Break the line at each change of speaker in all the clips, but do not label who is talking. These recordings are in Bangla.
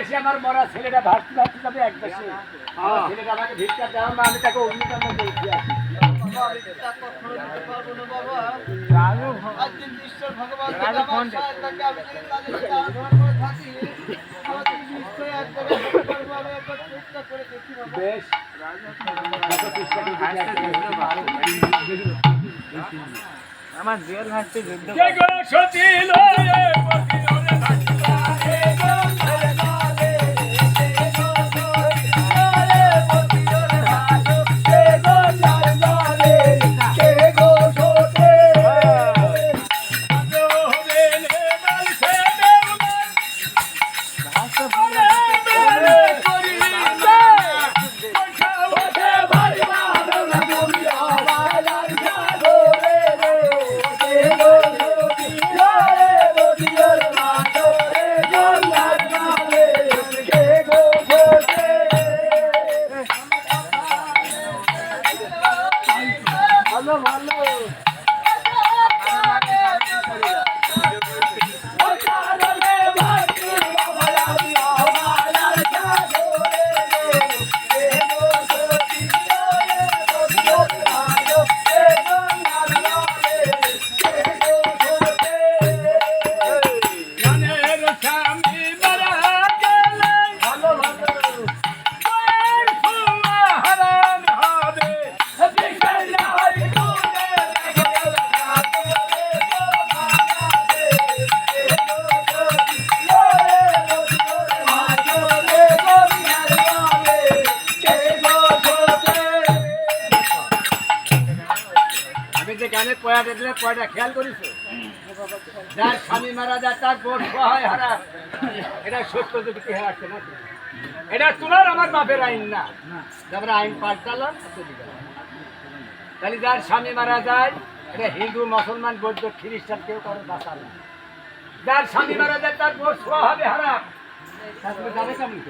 দেশে আমার মরা ছেলেটা ভাসতে ভাসতে যাবে এক দেশে আমার ছেলেটা আমাকে ভিক্ষা দেওয়া মা আমি তাকে অগ্নিকাণ্ড আসি
বাবা, এটা কখনো দিতে পারব
দেখলে খেয়াল করিস যার স্বামী মারা যায়, তার হয় হারা। এটা সত্য হারাচ্ছে না এটা তোমার, আমার বাপের আইন না। আইন পাল্টালাম তাহলে যার স্বামী মারা যায়, এটা হিন্দু, মুসলমান, বৌদ্ধ, খ্রিস্টান, কেউ কারও বাঁচাল না। যার স্বামী মারা যায়, তার বোন ছোঁয়া হবে হারাম তারপরে যাবে কেমন?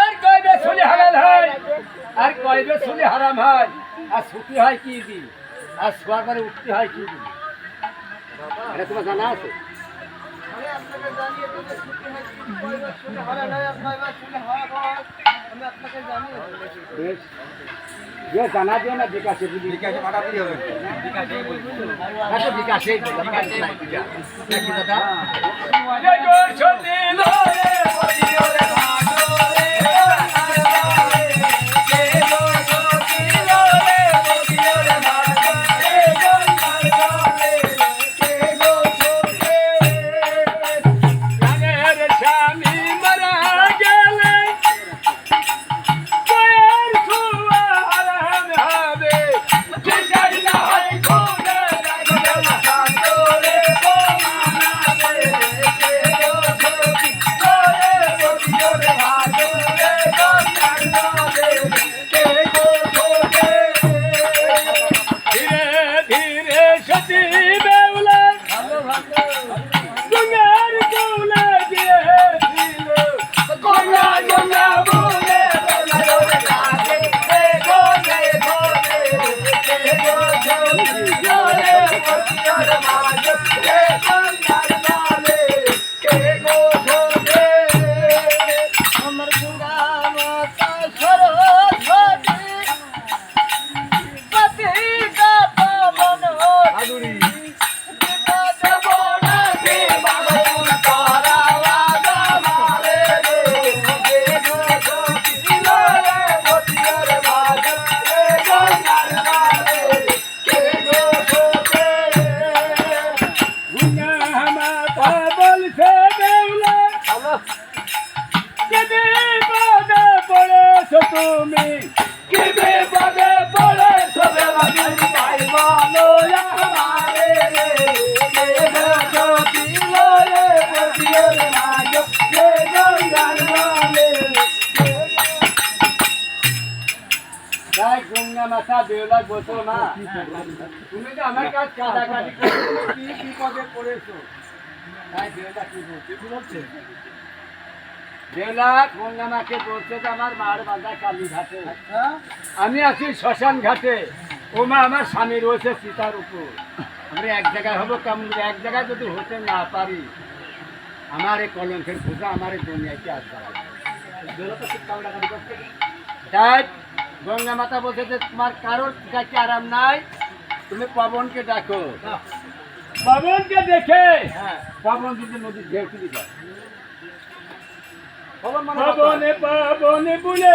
আর কয়বে চলে হালাল হয়? আর কয়বে চলে হারাম হয়? আর ছুটি হয় কি দিন? আর শোয়ার পরে উঠতে হয় কি এটা তোমার জানা আছে? জানা দিও না বিকাশে
বিকাশে পাঠাতেই হবে।
বিকাশে বিকাশে দাদা Thank you. গঙ্গা মাথা না তুমি তো আমার কি বিপদে পড়েছো? কি বলছে? কি বলছে? গঙ্গা মাকে বলছে যে আমার মার বাঁধা কালী ঘাটে। আমি আছি শ্মশান ঘাটে। ও মা আমার স্বামী রয়েছে সীতার উপর। আমরা এক জায়গায় হব কেমন এক জায়গায় যদি হতে না পারি
আমার এই কলঙ্কের পূজা আমার এই দুনিয়াতে আসবে। তাই গঙ্গা মাতা বলছে যে তোমার কারোর কাছে আরাম নাই তুমি পবনকে ডাকো। পবনকে দেখে। পবন যদি নদীর ঢেউ তুলি যায়। পবনে পবনে বুলে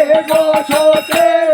বসতে